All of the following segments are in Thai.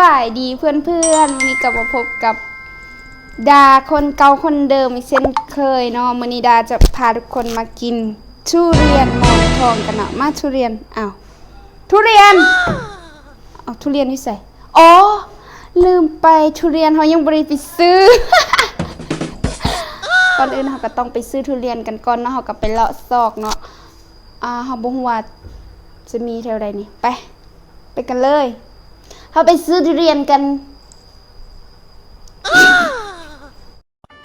บายดีเพื่อนๆวันนี้กลับมาพบกับดาคนเก่าคนเดิมอีกเช่นเคยเนาะมื้อนี้ดาจะพาทุกคนมากิน ทุเรียนหมอนทองกันเนาะมาทุเรียนอ้าวทุเรียนเอาทุเรียนนี่ใส่อ๋อลืมไปทุเรียนเขายังบ่ได้ไปซื้อก่อนอื่นเราก็ต้องไปซื้อทุเรียนกันก่อนเนาะเราก็ไปเลาะซอกเนาะอ่าเราบ่ฮู้ว่าจะมีแถวใดนี่ไป ไปกันเลย เราไปซื้อทุเรียนกัน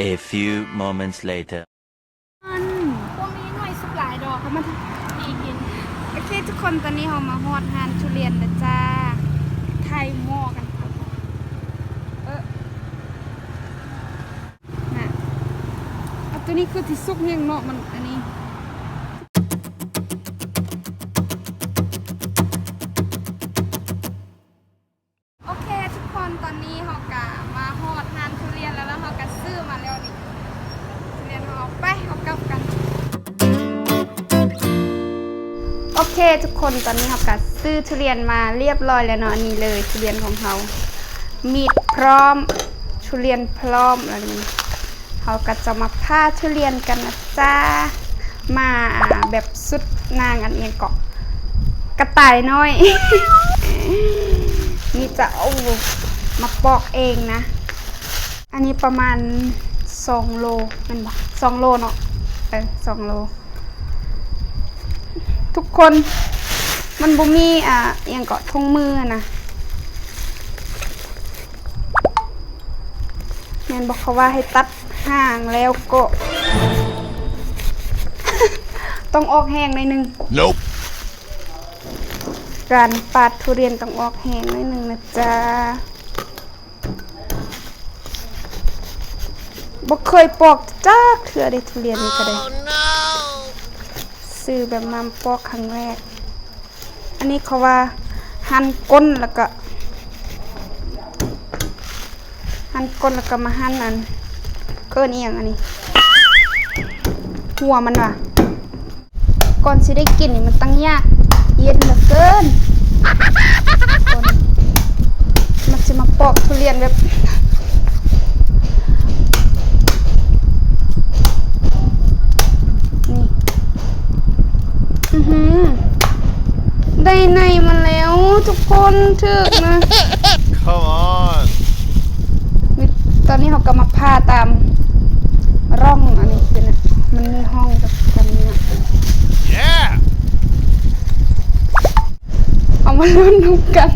A few moments later. มันพวกนี้หน่วยสุกหลายดอกเขามาดีกิน โอเคทุกคนตอนนี้เรามาฮอดงานทุเรียนแล้วจ้า ไทยหม้อกันครับเออน่ะเอาตัวนี้คือที่สุกเฮียงเนาะมันอันนี้ โอเคทุกคนตอนนี้เรากะซื้อทุเรียนมาเรียบร้อยแล้วเนาะอันนี้เลยทุเรียนของเรามีดพร้อมทุเรียนพร้อมอะไรนี้เราก็จะมาผ้าทุเรียนกันนะจ้ามาแบบสุดนางอันเอียงเกาะกระต่ายน้อย นี่จะเอามาปอกเองนะ อันนี้ประมาณ2โลมันบอกสองโลเนาะเออสองโล ทุกคน มันบ่มีอ่าอหยังเกาะทงมือนะแม่นบอกเขาว่าให้ตัดห่างแล้วก็ ต้องออกแห้งในอยหนึง Nope. การปาดทุเรียนต้องออกแห้งหนิดนึงนะจ๊ะบ่เคยปอกจ้าเถื่อได้ทุเรียนนี่ก็ได้ ซื้อแบบมาปอกครั้งแรก อันนี้เขาว่าหั่นก้นแล้วก็ หั่นก้นแล้วก็มาหั่นอันเกินเอียงอันนี้ หัวมันว่ะ ก่อนสิได้กินนี่มันตั้งยากเย็นเหลือเกินก่อนมันจะมาปอกทุเรียนแบบ นี่ อือหือ ได้ในมาแล้ว ทุกคนเถอะนะ Come on. มีตอนนี้เขาก็มาพาตามร่องอันนี้คือนะมันมีห้องแบบกันนี้นะ Yeah. เอามาลุ้นดูกัน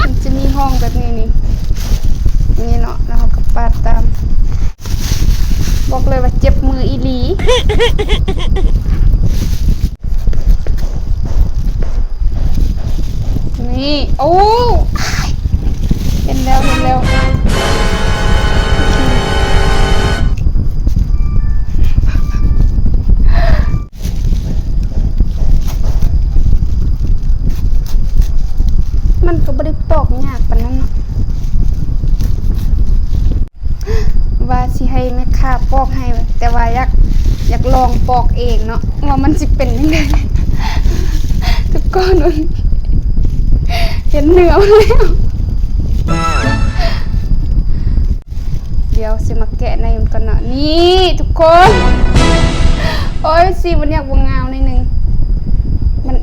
มันจะมีห้องแบบนี้นี่นี่เนาะ แล้วเขาก็ปาดตาม บอกเลยว่าเจ็บมืออีหลี นี่ โอ้ยเห็นแล้วเห็นแล้วมันก็บริปอกยากปานนั้นเนาะว่าสิให้แม่ค้าปอกให้ แต่ว่าอยากอยากลองปอกเองเนาะว่ามันสิเป็นยังไงทุกคนมัน เห็นเนื้อมันแล้ว เดี๋ยวสิมาแกะในมันก่อนเนาะนี่ทุกคน โอ้ยสีมันอยากบวงามนิดนึงมัน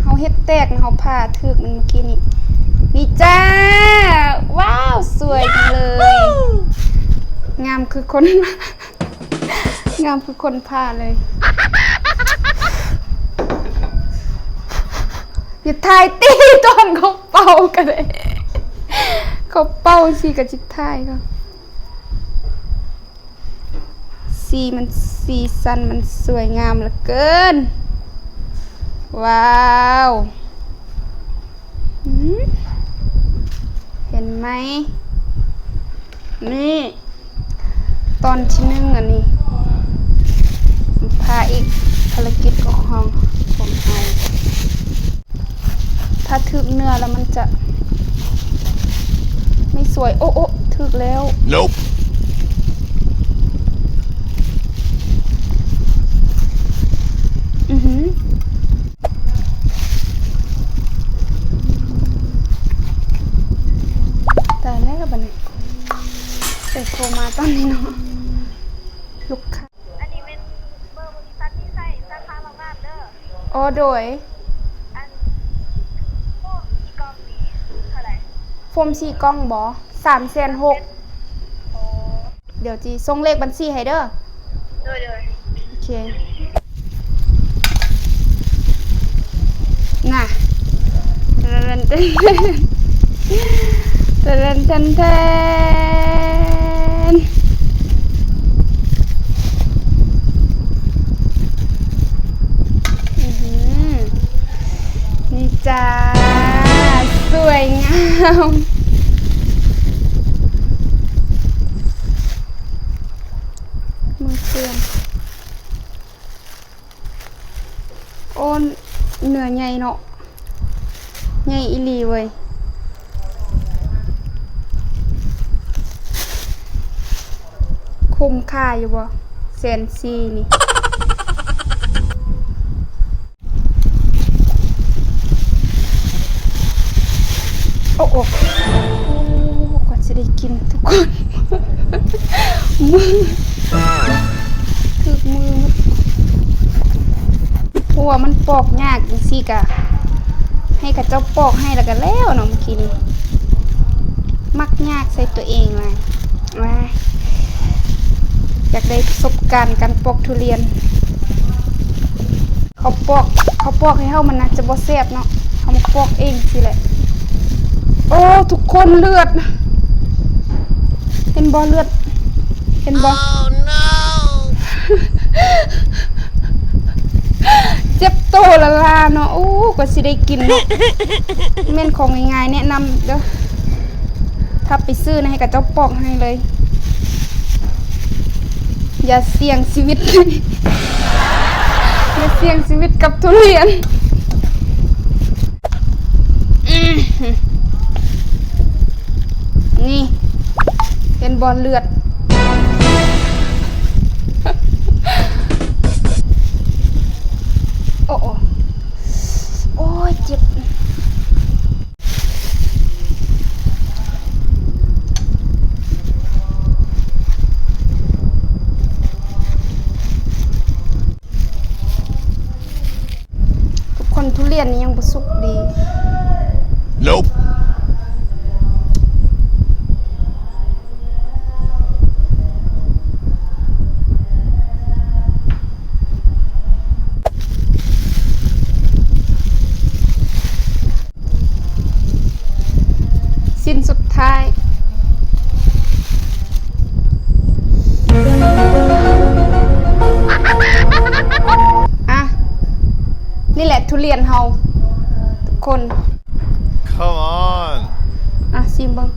เขาเฮ็ดแตกนะเขาผ่าทึกมันเมื่อกี้นี่นี่จ้า ว้าว สวยจังเลย งามคือคน งามคือคนผ่าเลย อย่าทายตีตอนเขาเป่ากันเลยเขาเป่าสิกับจิตทายเขาสีมันสีสันมันสวยงามเหลือเกิน ว้าวเห็นไหมนี่ ตอนที่หนึ่งอันนี้พาอีกภารกิจของห้องของเรา ถ้าทึบเนื้อแล้วมันจะไม่สวย โอ้โอ้ทึบแล้ว nope. แต่แน่กับบันเสร็โทรมาตอนนี้เนาะลูกค้าอันนี้เป็นเบอร์บริษัทที่ใส่สาขาบางนเด้ออ๋โดย โฟมสี่กล้องบอสามแสนหกโอ้เดี๋ยวจีส่งเลขบัญชีให้เด้อเด้อเด้อโอเค น่ะเรนเต้นเรนเต้นเต้นามมือเปื้อนโอนเหนือใหญ่เนาะใหญ่อีหลีเว้ยคุ้มค่าอยู่บ่แสนซีนี่ อ้โอ้โอ้กว่าจะได้กินทุกคนมือถึกมือมันเพราะว่ามันปอกยากจังซี่กะให้กับเจ้าปอกให้แล้วก็แล้วเนาะเมื่อกี้นี้มักยากใส่ตัวเองเลยว้าอยากได้ประสบการณ์การปอกทุเรียน เขาปอกเขาปอกให้เฮามันนะจะบ่แซ่บเนาะเขามาปอกเองสิแหละ โอ้ ทุกคนเลือด เห็นบ่เลือด เห็นบ่เจ็บโตละลาเนาะโอ้ก็สิได้กินเนาะเม่นของง่ายๆแนะนำเด้อถ้าไปซื้อนะให้กับเจ้าปอกให้เลย อย่าเสี่ยงชีวิต อย่าเสี่ยงชีวิตกับทุเรียนอื้อหือ นี่ เป็นบอลเลือด โอ้โอ้โอ้ยเจ็บทุกคนทุเรียนนี่ยังบ่สุกดี Nope. สิ้นสุดท้ายอะนี่แหละทุเรียนเฮาทุกคน Come on. อะซิมเบิง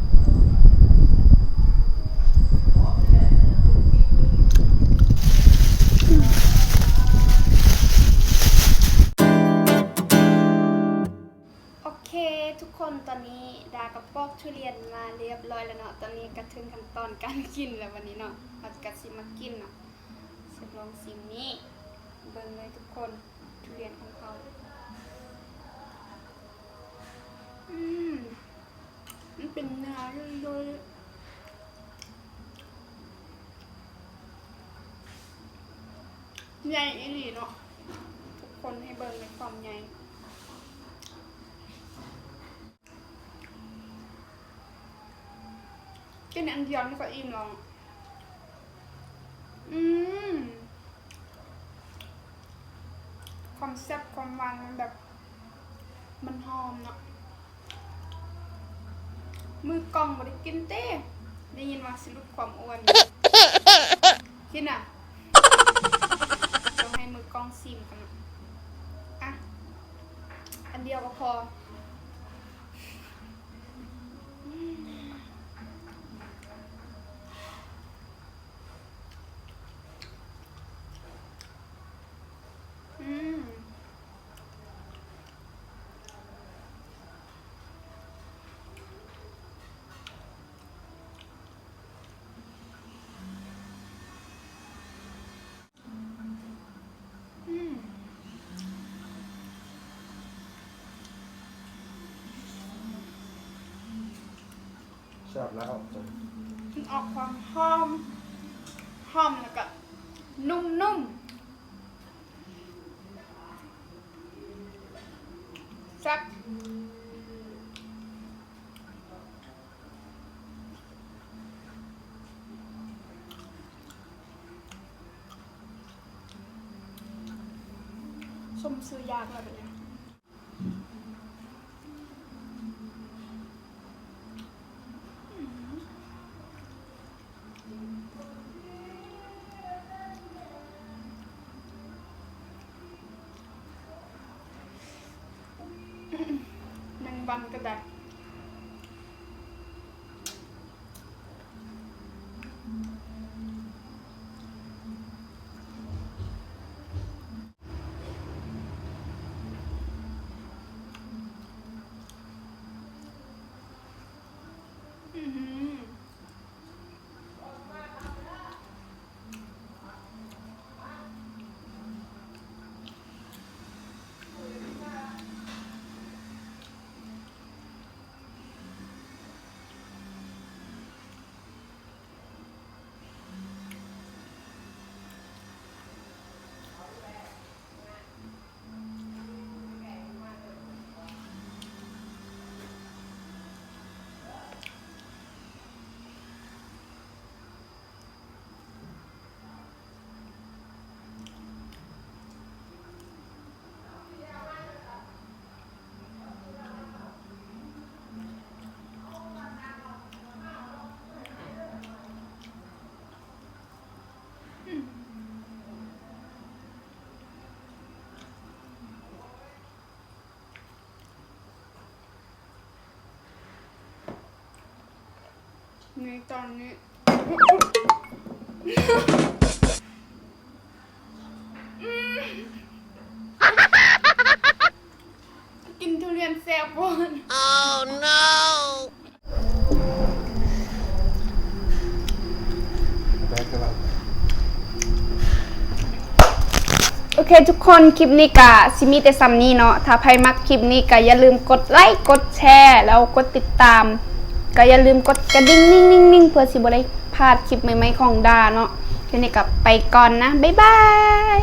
ยบร้อยแล้วเนาะ ตอนนี้ก็ถึงขั้นตอนการกินแล้ววันนี้เนาะเราจะซิมมากินเนาะสิลองซิมนี้ เบิ่งเลยทุกคนทุเรียนของเขาอืมมันเป็นเนื้อโดยใหญ่อีหลีเนาะ ทุกคนให้เบิ่งในความใหญ่ กินอันเดียวนี่ก็อิ่มแล้วอืมความแซ่บความหวานมันแบบ มันหอมเนาะมือกล้องบ่ได้กินเต้ได้ยินว่าสิลดความอ้วนกินอะต้องให้มือกล้องซิมกันนะอะอันเดียวก็พออืม อืม ชอบแล้วจ้ะมันออกความหอม หอมแล้วก็ นุ่มๆแซ่บสมซื้อยากแล้วเนี้ย แมง ในตอนนี้ กินทุเรียนแซ่บบ่น Oh no! โอเคทุกคนคลิปนี้กะซิมีแต่ซัมนี้เนาะถ้าใครมักคลิปนี้ก็อย่าลืมกดไลค์กดแชร์ แล้วกดติดตาม ก็อย่าลืมกดกระดิ่งนิ่งนิ่งนิ่งเพื่อสิบ่ได้พลาดคลิปใหม่ๆของดาเนาะทีนี้ก็ไปก่อนนะ บ๊ายบาย